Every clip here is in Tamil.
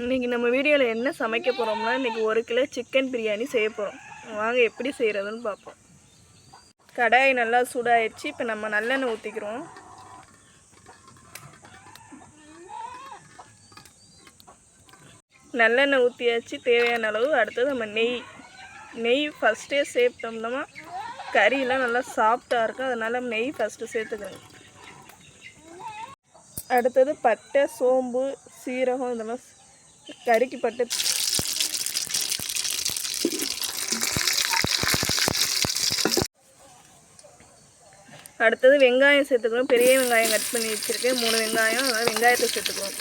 இன்றைக்கி நம்ம வீடியோவில் என்ன சமைக்க போகிறோம்னா இன்றைக்கி ஒரு கிலோ சிக்கன் பிரியாணி செய்ய போகிறோம் வாங்க எப்படி செய்கிறதுன்னு பார்ப்போம். கடாய் நல்லா சூடாயிடுச்சு இப்போ நம்ம நல்லெண்ணெய் ஊற்றிக்கிறோம் நல்லெண்ணெய் ஊற்றியாச்சு தேவையான அளவு. அடுத்தது நம்ம நெய். நெய் ஃபஸ்ட்டே சேர்த்தோம்னா கறியெலாம் நல்லா சாஃப்டாக இருக்கும் அதனால் நெய் ஃபஸ்ட்டு சேர்த்துக்கணும். அடுத்தது பட்டை சோம்பு சீரகம் இதெல்லாம் கருக்கி பட்டு அடுத்தது வெங்காயம் சேர்த்துக்கணும். பெரிய வெங்காயம் கட் பண்ணி வச்சுருக்கேன். மூணு வெங்காயம் அதனால் வெங்காயத்தை சேர்த்துக்கணும்.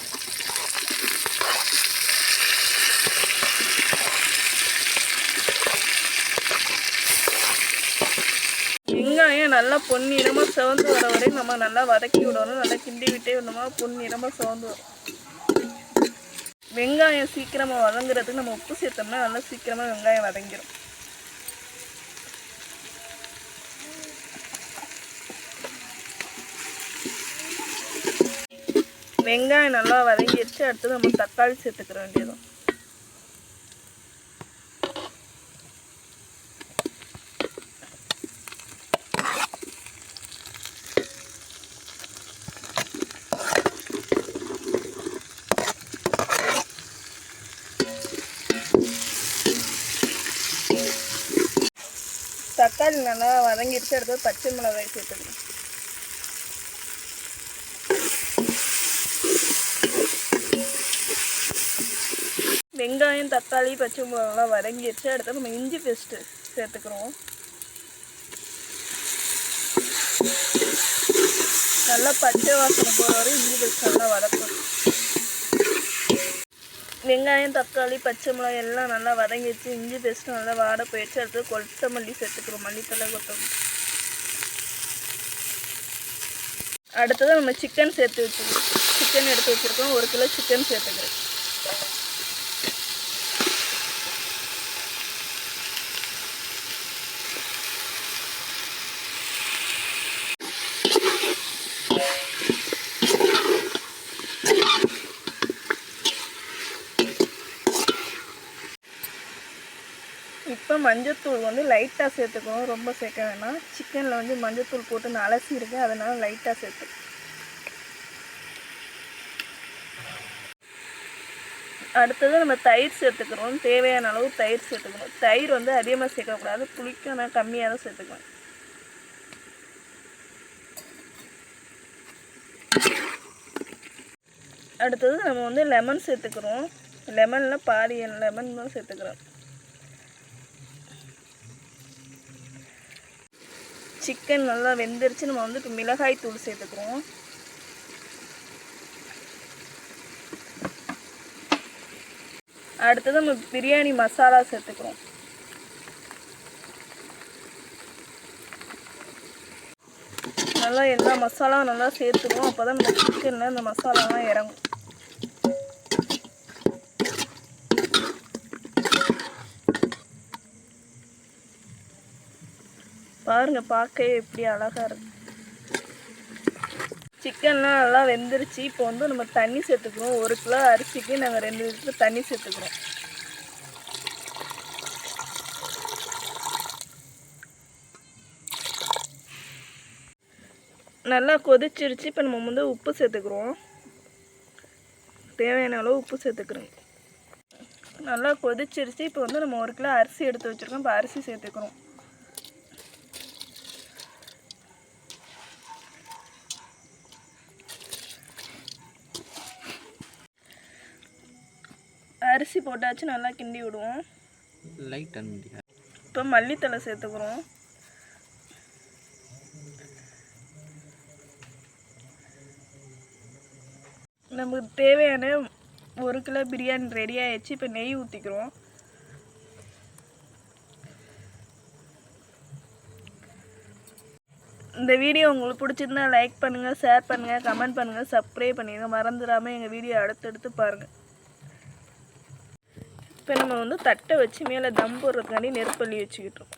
வெங்காயம் நல்லா பொன்னிறமாக சிவந்து வர வரையும் நம்ம நல்லா வதக்கி விடணும். நல்லா கிண்டி விட்டே விடணுமா? பொன்னிறமாக சிவந்து வரும். வெங்காயம் சீக்கிரமாக வதங்குறதுக்கு நம்ம உப்பு சேர்த்தோம்னா நல்லா சீக்கிரமாக வெங்காயம் வதங்கிடும் வெங்காயம் நல்லா வதங்கிடுச்சு அடுத்து நம்ம தக்காளி சேர்த்துக்கிற வேண்டியதும் தக்காளி நல்லா வதங்கிடுச்சு அடுத்தது பச்சை மிளகாய் சேர்த்துக்கணும். வெங்காயம் தக்காளி பச்சை மிளகாலாம் வதங்கிடுச்சு அடுத்து நம்ம இஞ்சி பேஸ்ட்டு சேர்த்துக்கிறோம். நல்லா பச்சை வாசனை போகிற வரை இஞ்சி பேஸ்ட் நல்லா வதக்கணும். வெங்காயம் தக்காளி பச்சை மிளகாய் எல்லாம் நல்லா வதங்கிடுச்சு. இஞ்சி பேஸ்ட்டு நல்லா வாட போயிடுச்சு. அடுத்து கொத்தமல்லி சேர்த்துக்கிறோம் மல்லித்தலை கொத்தமல்லி. அடுத்தது நம்ம சிக்கன் சேர்த்து வச்சுக்கிறோம் சிக்கன் எடுத்து வச்சுருக்கோம். ஒரு கிலோ சிக்கன் சேர்த்துக்கிறேன். இப்போ மஞ்சத்தூள் வந்து லைட்டாக சேர்த்துக்கணும். ரொம்ப சேர்க்க வேணாம். சிக்கனில் வந்து மஞ்சத்தூள் போட்டு நான் அலசியிருக்கேன் அதனால் லைட்டாக சேர்த்து. அடுத்தது நம்ம தயிர் சேர்த்துக்கிறோம். தேவையான அளவு தயிர் சேர்த்துக்கணும். தயிர் வந்து அதிகமாக சேர்க்கக்கூடாது. புளிக்கும் நான் கம்மியாக தான் சேர்த்துக்குவேன் அடுத்தது நம்ம வந்து லெமன் சேர்த்துக்கிறோம். லெமனில் பாதி லெமன் தான் சேர்த்துக்கிறோம். சிக்கன் நல்லா வெந்துருச்சு. நம்ம வந்து இப்போ மிளகாய் தூள் சேர்த்துக்கிறோம் அடுத்தது நம்ம பிரியாணி மசாலா சேர்த்துக்கிறோம். நல்லா எல்லா மசாலாவும் நல்லா சேர்த்துக்கணும் அப்போ தான் நம்ம சிக்கனில் இந்த மசாலாலாம் இறங்கும். பாருங்க பார்க்கவே எப்படி அழகாக இருக்கு. சிக்கன்லாம் நல்லா வெந்துருச்சு. இப்போ வந்து நம்ம தண்ணி சேர்த்துக்கிறோம். ஒரு கிலோ அரிசிக்கு நாங்கள் ரெண்டு லிட்டர் தண்ணி சேர்த்துக்கிறோம். நல்லா கொதிச்சிருச்சு. இப்போ நம்ம வந்து உப்பு சேர்த்துக்கிறோம். தேவையான அளவு உப்பு சேர்த்துக்கிறோம். நல்லா கொதிச்சிருச்சு. இப்போ வந்து நம்ம ஒரு கிலோ அரிசி எடுத்து வச்சுருக்கோம். இப்போ அரிசி சேர்த்துக்கிறோம். அரிசி போட்டாச்சு நல்லா கிண்டி விடுவோம். லைட் இப்போ மல்லித்தலை சேர்த்துக்கிறோம். நமக்கு தேவையான ஒரு கிலோ பிரியாணி ரெடி ஆயிடுச்சு. இப்போ நெய் ஊற்றிக்கிறோம் இந்த வீடியோ உங்களுக்கு பிடிச்சிருந்தா லைக் பண்ணுங்கள் ஷேர் பண்ணுங்கள் கமெண்ட் பண்ணுங்கள் சப்ஸ்கிரைப் பண்ணிடுங்க. மறந்துடாமல் எங்கள் வீடியோ அடுத்தடுத்து பாருங்கள் இப்போ நம்ம வந்து தட்டை வச்சு மேலே தம் போடுறதுக்காண்டி நெருப்பள்ளி வச்சுக்கிட்டோம்